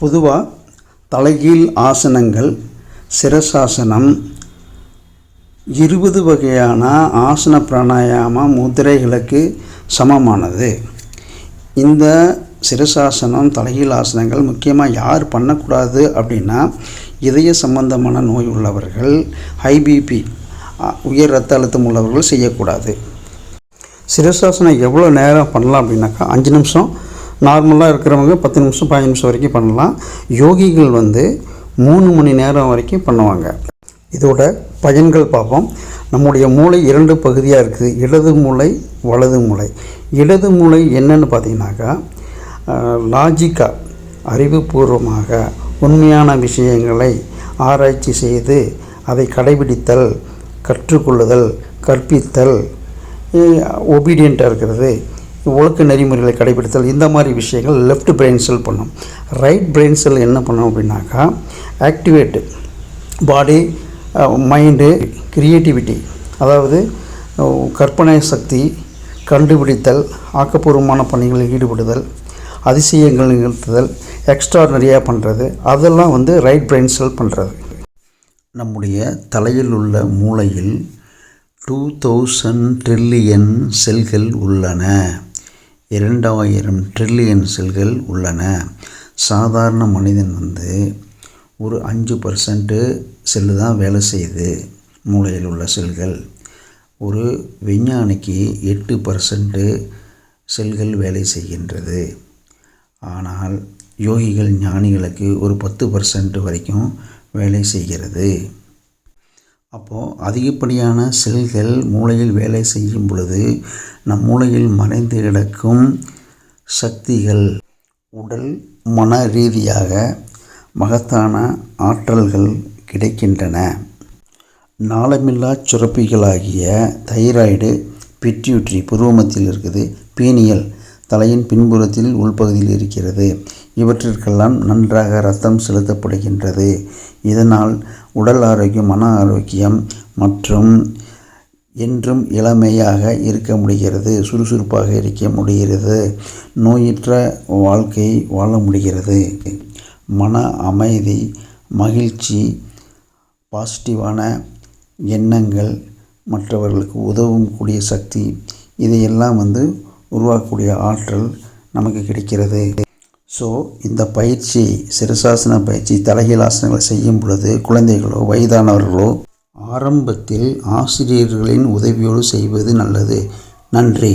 பொதுவாக தலைகீழ் ஆசனங்கள் சிரசாசனம் இருபது வகையான ஆசன பிராணாயாம முதிரைகளுக்கு சமமானது. இந்த சிரசாசனம் தலைகீழ் ஆசனங்கள் முக்கியமாக யார் பண்ணக்கூடாது அப்படின்னா இதய சம்பந்தமான நோய் உள்ளவர்கள் ஹைபிபி உயர் ரத்த அழுத்தம் உள்ளவர்கள் செய்யக்கூடாது. சிரசாசனம் எவ்வளோ நேரம் பண்ணலாம் அப்படின்னாக்கா அஞ்சு நிமிஷம் நார்மலாக இருக்கிறவங்க பத்து நிமிஷம் பதினஞ்சு நிமிஷம் வரைக்கும் பண்ணலாம். யோகிகள் வந்து மூணு மணி நேரம் வரைக்கும் பண்ணுவாங்க. இதோட பயன்கள் பார்ப்போம். நம்முடைய மூளை இரண்டு பகுதியாக இருக்குது. இடது மூளை வலது மூளை. இடது மூளை என்னென்னு பார்த்தீங்கன்னாக்கா லாஜிக்காக அறிவுபூர்வமாக உண்மையான விஷயங்களை ஆராய்ச்சி செய்து அதை கடைபிடித்தல் கற்றுக்கொள்ளுதல் கற்பித்தல் ஒபீடியண்ட்டாக இருக்கிறது. ஒழுக்க நெறிமுறைகளை கடைபிடித்தல் இந்த மாதிரி விஷயங்கள் லெஃப்ட் பிரெயின் செல் பண்ணும். ரைட் பிரெயின் செல் என்ன பண்ணும் அப்படின்னாக்கா ஆக்டிவேட்டு பாடி மைண்டு கிரியேட்டிவிட்டி அதாவது கற்பனை சக்தி கண்டுபிடித்தல் ஆக்கப்பூர்வமான பணிகளில் ஈடுபடுதல் அதிசயங்கள் நிகழ்த்துதல் எக்ஸ்ட்ராடனரியாக பண்ணுறது அதெல்லாம் வந்து ரைட் பிரெயின் செல் பண்ணுறது நம்முடைய தலையில் உள்ள மூளையில் டூ தௌசண்ட் ட்ரில்லியன் செல்கள் உள்ளன. இரண்டாயிரம் ட்ரில்லியன் செல்கள் உள்ளன. சாதாரண மனிதன் வந்து ஒரு அஞ்சு பர்சன்ட்டு செல்லு தான் வேலை செய்யுது மூளையில் உள்ள செல்கள். ஒரு விஞ்ஞானிக்கு எட்டு பர்சன்ட்டு செல்கள் வேலை செய்கின்றது. ஆனால் யோகிகள் ஞானிகளுக்கு ஒரு பத்து பர்சன்ட் வரைக்கும் வேலை செய்கிறது. அப்போது அதிகப்படியான செல்கள் மூளையில் வேலை செய்யும் பொழுது நம் மூளையில் மறைந்து கிடக்கும் சக்திகள் உடல் மன ரீதியாக மகத்தான ஆற்றல்கள் கிடைக்கின்றன. நாளமில்லா சுரப்பிகளாகிய தைராய்டு பிட்யூட்ரி புருவமத்தில் இருக்குது பீனியல் தலையின் பின்புறத்தில் உள்பகுதியில் இருக்கிறது. இவற்றிற்கெல்லாம் நன்றாக ரத்தம் செலுத்தப்படுகின்றது. இதனால் உடல் ஆரோக்கியம் மன ஆரோக்கியம் மற்றும் என்றும் இளமையாக இருக்க முடிகிறது சுறுசுறுப்பாக இருக்க முடிகிறது நோயற்ற வாழ்க்கை வாழ முடிகிறது. மன அமைதி மகிழ்ச்சி பாசிட்டிவான எண்ணங்கள் மற்றவர்களுக்கு உதவும் கூடிய சக்தி இதையெல்லாம் வந்து உருவாக்கக்கூடிய ஆற்றல் நமக்கு கிடைக்கிறது. ஸோ இந்த பயிற்சி சிறுசாசன பயிற்சி தலைகீழ் ஆசனங்களை செய்யும் பொழுது குழந்தைகளோ வயதானவர்களோ ஆரம்பத்தில் ஆசிரியர்களின் உதவியோடு செய்வது நல்லது. நன்றி.